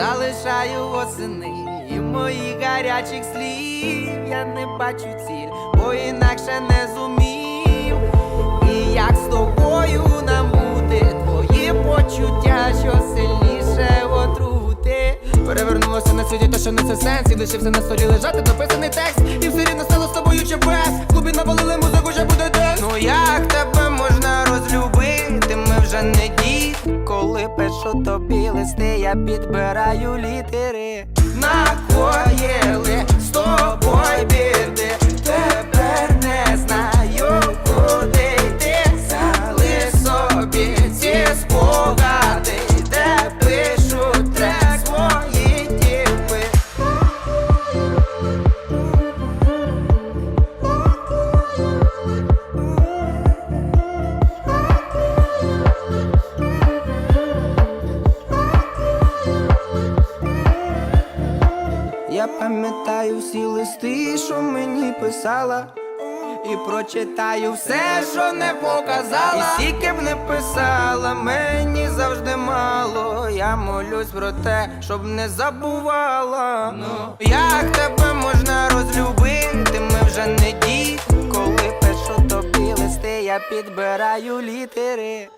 залишаю восени і моїх гарячих слів я не бачу ціль, бо інакше не зумів. І як з тобою нам бути, твої почуття, що сильніше отрути. Перевернулося на світі, те, що не це сенс, і лишився на столі лежати дописаний текст, і все рівно стало з тобою чи без. Клубі навалили музику, вже буде десь. Ну як тебе можна розлюбити? Ми вже не діти. Коли пишу тобі листи, я підбираю літери. Накоїли з Я пам'ятаю всі листи, що мені писала. І прочитаю все, що не показала. І скільки б не писала, мені завжди мало. Я молюсь про те, щоб не забувала. Ну, як тебе можна розлюбити? Ми вже не діти. Коли пишу тобі листи, я підбираю літери.